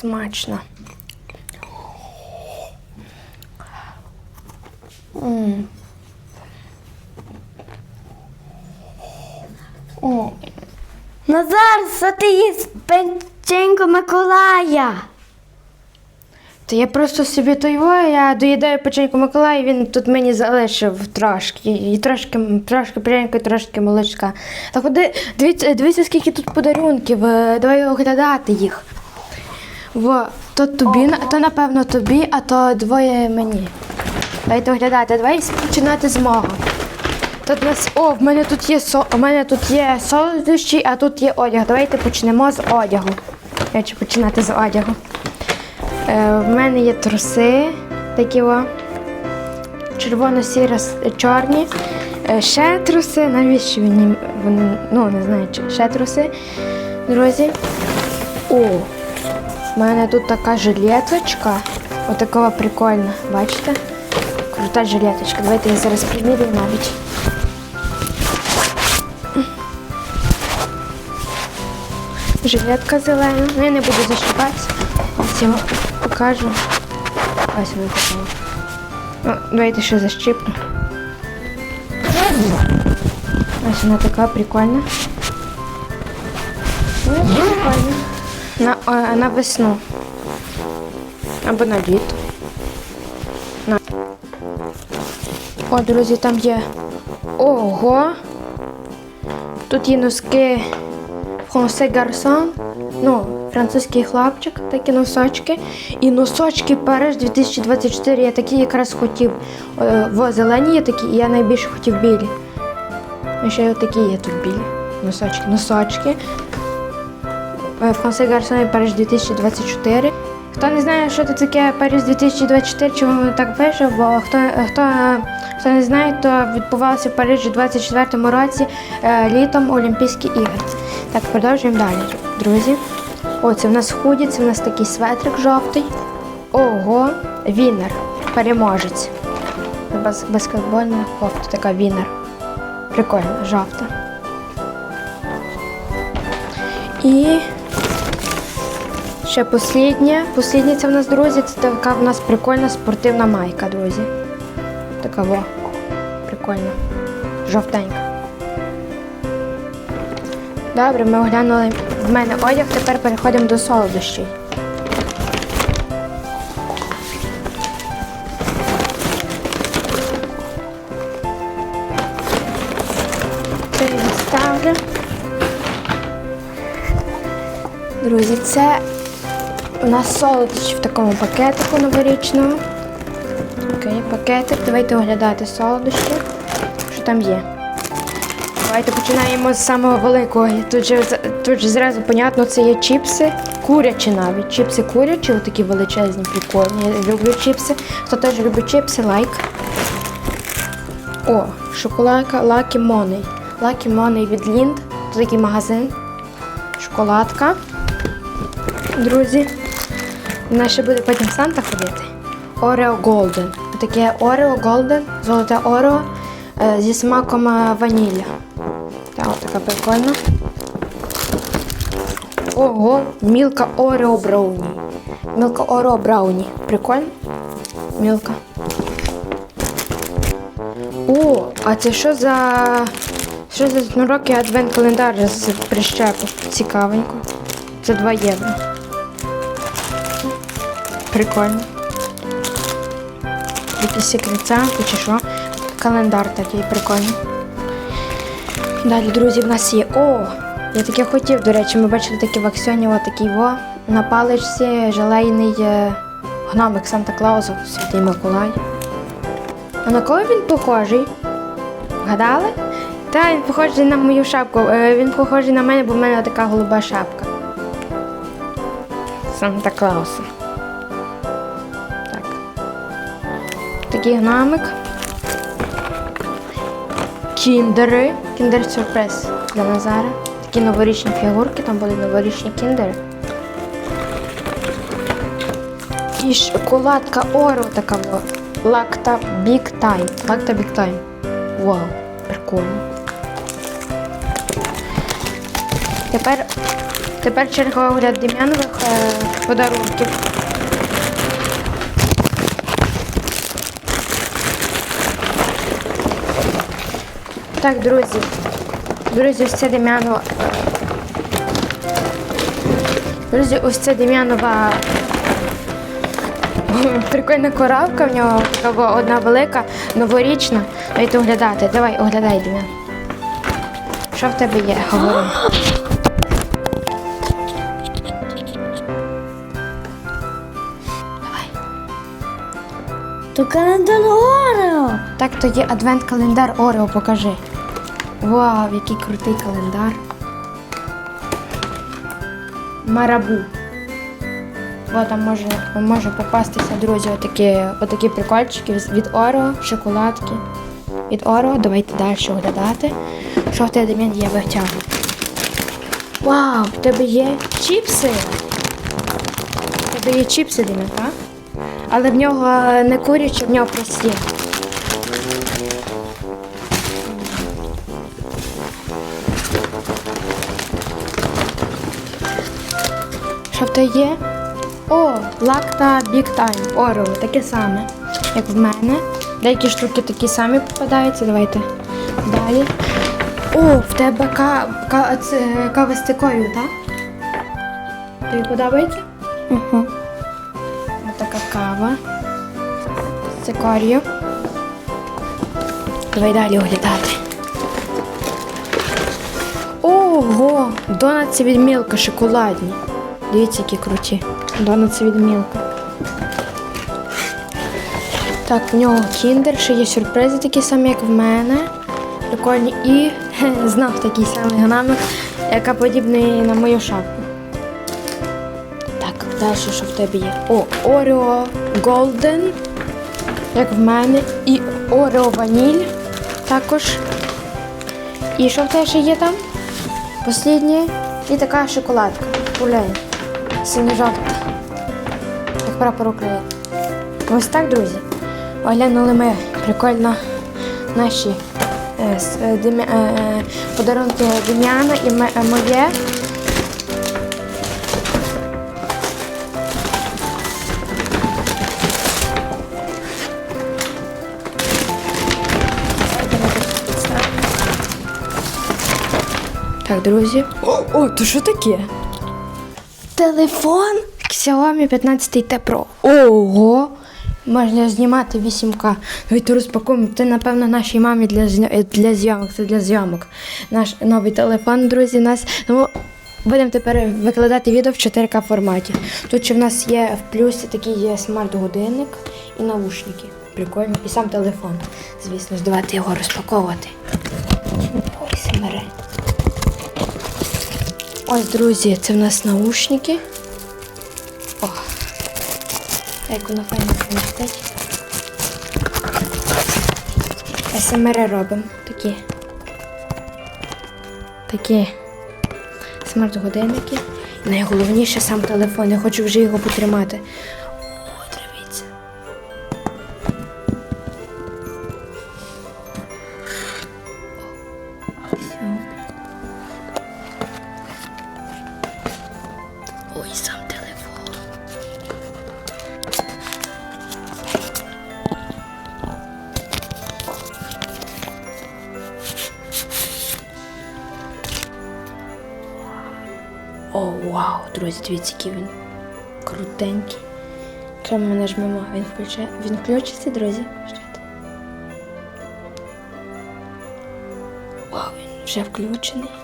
смачно. М. О. Назар, що ти їсть печеньку Миколая? То я просто собі той во, я доїдаю печеньку Миколая, він тут мені залишив трошки. І трошки, трошки печенька, і трошки молочка. Так дивіться, дивіться, скільки тут подарунків. е, Давай оглядати їх. Во, то тобі, то напевно тобі, а то двоє мені. Давайте оглядати. Давай починати з мого. Тут нас, о, в мене тут є со, у мене тут є солодощі, а тут є одяг. Давайте почнемо з одягу. Я хочу починати з одягу. Е, в мене є труси, такі о, червоно-сіро чорні. Е, ще труси, навіщо вони, вони, ну не знаю, чи ще труси. Друзі. О, в мене тут така жилеточка. Отакова прикольна, бачите? Крута жилеточка. Давайте я зараз примірюю навіть. Жилетка зелена. Ну, я не буду защипатися. Ось я вам покажу. Ось вона така. Ну, давайте ще защипну. Ось вона така прикольна. На, а, на весну. Або на літо. На. О, друзі, там є. Ого! Тут є носки Франсе Гарсон, ну, французький хлопчик, такі носочки. І носочки Париж 2024. Я такі якраз хотів. Е, Во зелені є такі, і я найбільше хотів білі. І ще такі є тут білі. Носочки. Носочки. Е, Франсе Гарсон Париж 2024. Хто не знає, що це таке Париж 2024, чому він так пише, бо хто, хто, хто не знає, то відбувалося в Парижі у 24 році е, літом Олімпійські ігри. Так, продовжуємо далі, друзі. О, це в нас худі, це в нас такий светрик жовтий. Ого, вінер, переможець. Без, баскетбольна кофта, така вінер. Прикольно, жовта. І ще посліднє. Посліднє це в нас, друзі, це така в нас прикольна спортивна майка, друзі. Така во. Прикольна. Жовтенька. Добре, ми оглянули в мене одяг, тепер переходимо до солодощів. Це. Друзі, це у нас солодощі в такому пакетику новорічному. Окей, пакетик. Давайте оглядати солодощі. Що там є? Давайте починаємо з самого великого. Тут же, тут же зразу понятно, це є чіпси, курячі навіть. Чіпси курячі, отакі величезні, прикольні. Я люблю чіпси. Хто теж любить чіпси, лайк. О, шоколадка Lucky Money. Lucky Money від Lind. Це такий магазин. Шоколадка. Друзі. Нас ще буде потім Санта ходити. Oreo Golden. Таке Oreo Golden, золоте Oreo е, зі смаком е, ванілля. От така прикольна. Ого, мілка Орео Брауні. Мілка Орео Брауні. Прикольно? Мілка. О, а це що за. Що за шнурок і адвент календар з прищепу? Цікавенько. Це 2 євро. Прикольно. Якісь секретянки чи що. Календар такий прикольний. Далі, друзі, в нас є. О! Я таке хотів, до речі, ми бачили такі в аксіоні, такий во. На паличці желейний е, гномик Санта Клаусу, Святий Миколай. А на кого він похожий? Вгадали? Та, він похожий на мою шапку. Е, Він похожий на мене, бо в мене така голуба шапка. Санта Клауса. Такий гномик. Кіндери. Кіндер сюрприз для Назара. Такі новорічні фігурки, там будуть новорічні кіндери. І шоколадка Оро така во. Лакта Big Time. Лакта Big Time. Вау, прикольно. Тепер Тепер черга огляд Дем'янових е, подарунків. Так, друзі. Друзі, ось це Дем'янова. е, Друзі, ось це Дем'янова прикольна коробка в нього, така була одна велика, новорічна. Давайте оглядати. Давай, оглядай, Дем'ян. Що в тебе є? Говори. То календар Орео. Так, то є адвент-календар Орео, покажи. Вау, який крутий календар. Марабу. О, там може, може попастися, друзі, отакі, отакі прикольчики від Орео, шоколадки. Від Орео, давайте далі оглядати. Що в тебе Дем'ян є витягу? Вау, в тебе є чіпси. В тебе є чіпси, Дем'ян, так? Але в нього не курячі, в нього прості. Що є? О, лакта Big Time Орео, таке саме, як в мене. Деякі штуки такі самі попадаються. Давайте далі. О, в тебе ка, ка, кава з цикорію, так? Тобі подобається? Угу. Ось кава. З цикорію. Давай далі оглядати. Ого! Донатси від Мілка шоколадні. Дивіться, які круті. Донатси від Мілка. Так, в нього кіндер, ще є сюрпризи такі самі, як в мене. Прикольні. І хе, такий самий гномик, яка подібний на мою шапку. Так, далі що в тебе є? О, Oreo Golden, як в мене, і Oreo Ваніль також. І що в тебе ще є там? Посліднє. І така шоколадка. Гуляє. Синьо-жовта. Як прапор України. Ось так, друзі. Оглянули ми прикольно наші е, е, Дем'я- е, подарунки Дем'яна і е, моє. Так, друзі. О, о, то що таке? Телефон Xiaomi 15 T Pro. Ого! Можна знімати 8К. Давайте розпакуємо. Це, напевно, нашій мамі для, е, для зйомок. Це для зйомок. Наш новий телефон, друзі, у нас. Тому будемо тепер викладати відео в 4К форматі. Тут ще в нас є в плюсі такий є смарт-годинник і наушники. Прикольно. І сам телефон. Звісно ж, давайте його розпаковувати. Ой, смири. Ось, друзі, це в нас наушники. О, як воно файно помістить. СМР робимо. Такі. Такі смарт-годинники. Найголовніше сам телефон. Я хочу вже його потримати. Ой, сам телефон. О, вау, друзі, дивіться, який він крутенький. Якщо ми нажмемо, він включає. Він включиться, друзі. Вау, він вже включений.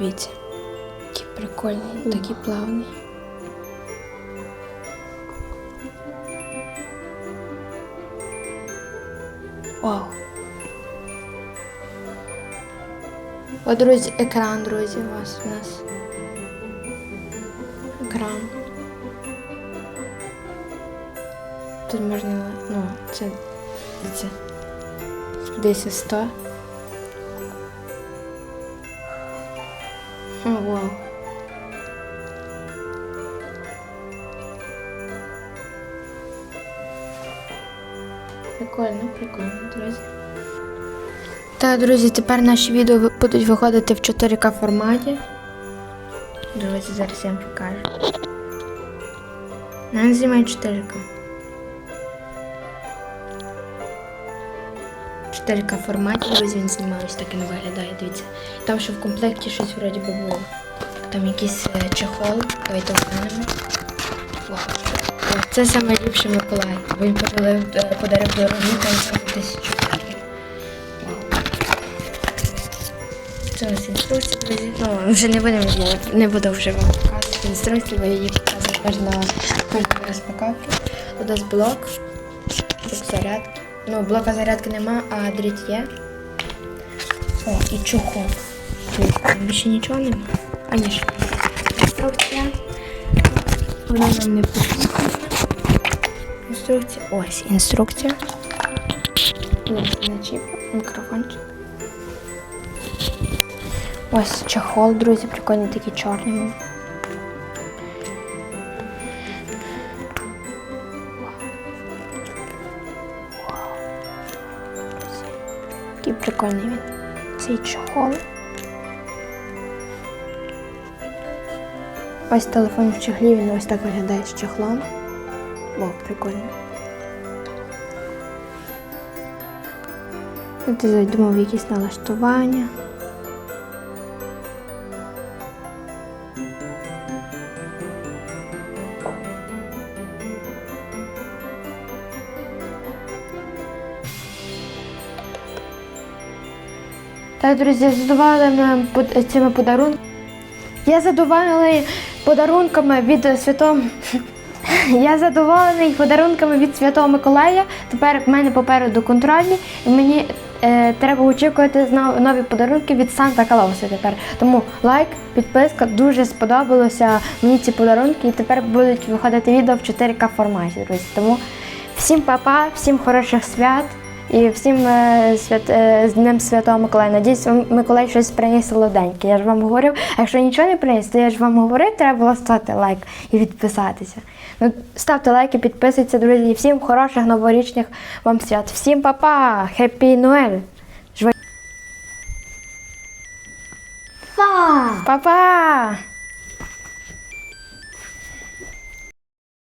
Дивіться, який прикольний, такий плавний. Вау. О, друзі, екран, друзі, у вас у нас. Екран. Тут можна, ну, це, це десь 100. Вау. Прикольно, прикольно, друзі. Так, друзі, тепер наші відео будуть виходити в 4К форматі. Друзі, зараз я вам покажу. Нам знімає 4К. 4К форматі, друзі, він знімав ось так і не виглядає, дивіться. Там ще в комплекті щось вроді би було. Там якийсь е, чехол, давайте оглянемо. Це ліпше Миколай. Він подарив, е, подарив дорогу за тисячу гривень. Це ось інструкція, друзі. Ну, вже не будемо я не буду вже вам показувати інструкцію, бо її показую кожного кожного розпаковки. Тут ось блок, зарядки. Ну, блока зарядки нема, а дріт є. О, і там більше нічого нема. А ні, ще інструкція. Вона нам не потрібна. Інструкція. Ось інструкція. Ось на мікрофончик. Ось чехол, друзі, прикольний такий чорний. Прикольний він. Цей чехол. Ось телефон в чехлі, він ось так виглядає з чехлом. О, прикольно. Тут я думав якісь налаштування. Друзі, я задоволена цими подарунками. Я задоволений подарунками від святого. Я задоволений подарунками від Святого Миколая. Тепер в мене попереду контрольні, і мені е, треба очікувати нові подарунки від Санта Клауса тепер. Тому лайк, підписка, дуже сподобалося мені ці подарунки, і тепер будуть виходити відео в 4К форматі, друзі. Тому всім па-па, всім хороших свят. І всім е, свят, е, з Днем Святого Миколая. Надіюсь, Миколай щось приніс солоденьке. Я ж вам говорив, а якщо нічого не приніс, то я ж вам говорив, треба було ставити лайк і підписатися. Ну, ставте лайки, підписуйтесь, друзі. І всім хороших новорічних вам свят. Всім па-па! Хеппі Нуель! Па-па!